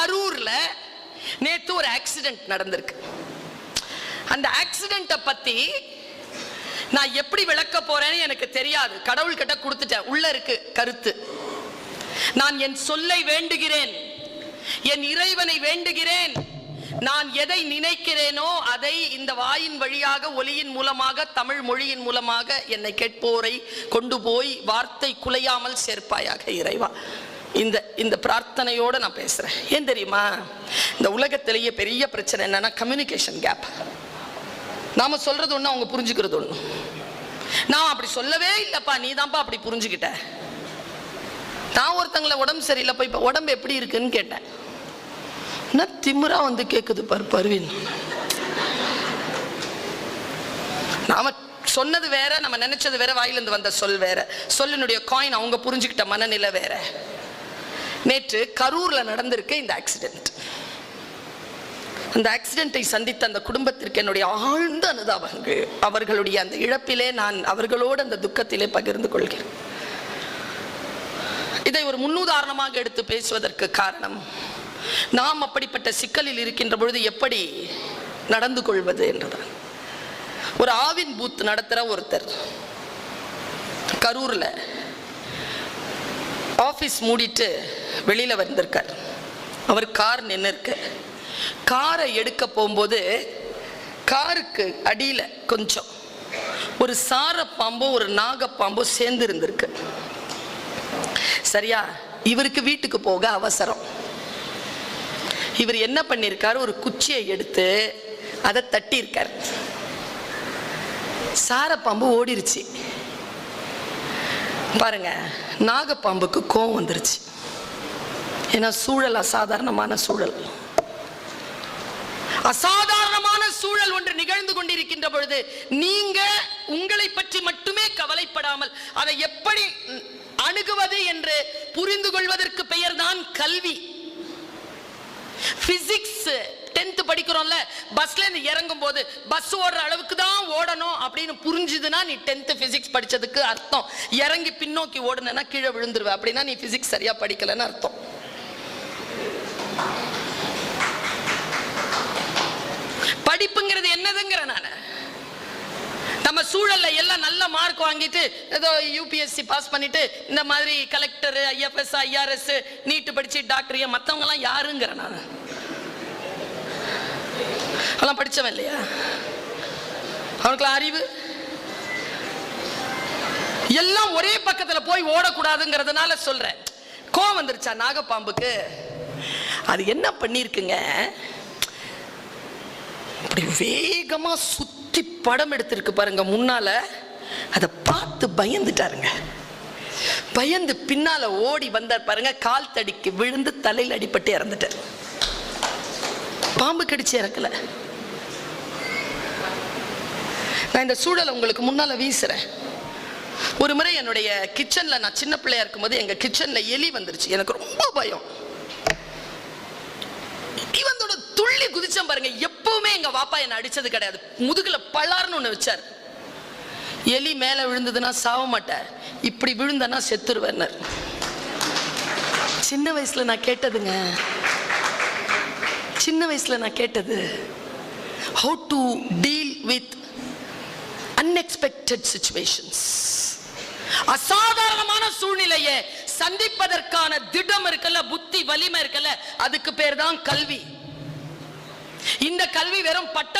கரூர்ல நேத்து ஒரு ஆக்சிடென்ட் நடந்திருக்கு. அந்த ஆக்சிடென்ட்டை பத்தி நான் எப்படி விளக்க போறேன்னு எனக்கு தெரியாது. கடவுள் கிட்ட கொடுத்துட்டேன். உள்ள இருக்கு கருத்து. நான் என் சொல்லை வேண்டுகிறேன். என் இறைவனை வேண்டுகிறேன். நான் எதை நினைக்கிறேனோ அதை இந்த வாயின் வழியாக ஒலியின் மூலமாக தமிழ் மொழியின் மூலமாக என்னை கேட்போரை கொண்டு போய் வார்த்தை குலையாமல் சேர்ப்பாயாக இறைவா. இந்த இந்த பிரார்த்தனையோட நான் பேசுறேன். ஏன் தெரியுமா? இந்த உலகத்திலேயே பெரிய பிரச்சனை என்னன்னா கம்யூனிகேஷன் கேப் நாம சொல்றது ஒண்ணு அவங்க புரிஞ்சுக்கிறது ஒன்று நான் அப்படி சொல்லவே இல்லப்பா நீ தான்ப்பா அப்படி புரிஞ்சுக்கிட்ட. நான் ஒருத்தங்கள உடம்பு சரியில்லைப்பா இப்போ உடம்பு எப்படி இருக்குன்னு கேட்டேன். என்ன திமிரா வந்து கேட்குது பாரு பருவின். நாம சொன்னது வேற நம்ம நினைச்சது வேற வாயிலிருந்து வந்த சொல் வேற. சொல்லினுடைய காயின் அவங்க புரிஞ்சுக்கிட்ட மனநிலை வேற. நேற்று கரூரில் நடந்திருக்கு இந்த ஆக்சிடென்ட் அந்த ஆக்சிடென்ட்டை சந்தித்த அந்த குடும்பத்திற்கு என்னுடைய ஆழ்ந்த அனுதாபங்கள். அவர்களுடைய அந்த இழப்பிலே நான் அவர்களோடு அந்த துக்கத்திலே பகிர்ந்து கொள்கிறேன். இதை ஒரு முன்னுதாரணமாக எடுத்து பேசுவதற்கு காரணம் நாம் அப்படிப்பட்ட சிக்கலில் இருக்கின்ற பொழுது எப்படி நடந்து கொள்வது என்றுதான். ஒரு ஆவின் பூத் நடத்துகிற ஒருத்தர் கரூரில் ஆஃபீஸ் மூடிட்டு வெளியில் வந்திருக்கார். அவர் கார் நின்று இருக்கு காரை எடுக்க போகும்போது காருக்கு அடியில் கொஞ்சம் ஒரு சார பாம்போ ஒரு நாகப்பாம்பும் சேர்ந்து இருந்திருக்கு சரியா? இவருக்கு வீட்டுக்கு போக அவசரம். இவர் என்ன பண்ணியிருக்காரு ஒரு குச்சியை எடுத்து அதை தட்டியிருக்கார். சாரப்பாம்பு ஓடிருச்சு. பாருங்க நாகப்பாம்புக்கு கோவம் வந்துருச்சு. ஏன்னா சூழல் அசாதாரணமான சூழல். அசாதாரணமான சூழல் ஒன்று நிகழ்ந்து கொண்டிருக்கின்ற பொழுது நீங்க உங்களை பற்றி மட்டுமே கவலைப்படாமல் அதை எப்படி அணுகுவது என்று புரிந்து கொள்வதற்கு பெயர் தான் கல்வி. பிசிக்ஸ் சொல்றோம்ல பஸ்ல இருந்து இறங்கும் போது பஸ் ஓடுற அளவுக்கு தான் ஓடணும் அப்படின்னு புரிஞ்சுதுன்னா நீ டென்த் பிசிக்ஸ் படிச்சதுக்கு அர்த்தம். இறங்கி பின்னோக்கி ஓடுனா கீழே விழுந்துருவ. அப்படின்னா நீ பிசிக்ஸ் சரியா படிக்கலன்னு அர்த்தம். படிப்புங்கிறது என்னதுங்கிற நான்? நம்ம சூழல்ல எல்லாம் நல்ல மார்க் வாங்கிட்டு ஏதோ யூபிஎஸ்சி பாஸ் பண்ணிட்டு இந்த மாதிரி கலெக்டர் ஐஎஃப்எஸ் ஐஆர்எஸ் நீட்டு படிச்சு டாக்டர் மற்றவங்க எல்லாம் யாருங்கிற நான்? அதெல்லாம் படிச்சவன் இல்லையா? அவனுக்குலாம் அறிவு? எல்லாம் ஒரே பக்கத்தில் போய் ஓடக்கூடாதுங்கிறதுனால சொல்கிறேன் கோவம் வந்துருச்சா நாகப்பாம்புக்கு? அது என்ன பண்ணியிருக்குங்க அப்படி வேகமாக சுற்றி படம் எடுத்திருக்கு பாருங்க முன்னால. அதை பார்த்து பயந்துட்டாருங்க. பயந்து பின்னால ஓடி வந்தார் பாருங்க. கால் தடிக்கு விழுந்து தலையில் அடிபட்டு இறந்துட்டார். பாம்பு கடிச்சு இறக்கல. நான் இந்த சூழலை உங்களுக்கு முன்னால் வீசுறேன். ஒரு முறை என்னுடைய கிச்சனில் நான் சின்ன பிள்ளையா இருக்கும்போது எங்கள் கிச்சனில் எலி வந்துருச்சு. எனக்கு ரொம்ப பயம். இவந்தோட துள்ளி குதிச்சேன் பாருங்க. எப்பவுமே எங்கள் வாப்பா என்னை அடித்தது கிடையாது. முதுகில் பலார்னு ஒன்று வச்சார். எலி மேலே விழுந்ததுன்னா சாவ மாட்டேன் இப்படி விழுந்தனா செத்துருவேன்னர் சின்ன வயசுல நான் கேட்டதுங்க. சின்ன வயசில் நான் கேட்டது how to deal with unexpected situations அசாதாரணமான சூழ்நிலையை சந்திப்பதற்கான திடம் இருக்கல புத்தி வலிமை இருக்கல அதுக்கு பேர் தான் கல்வி. இந்த கல்வி வெறும் பட்டம்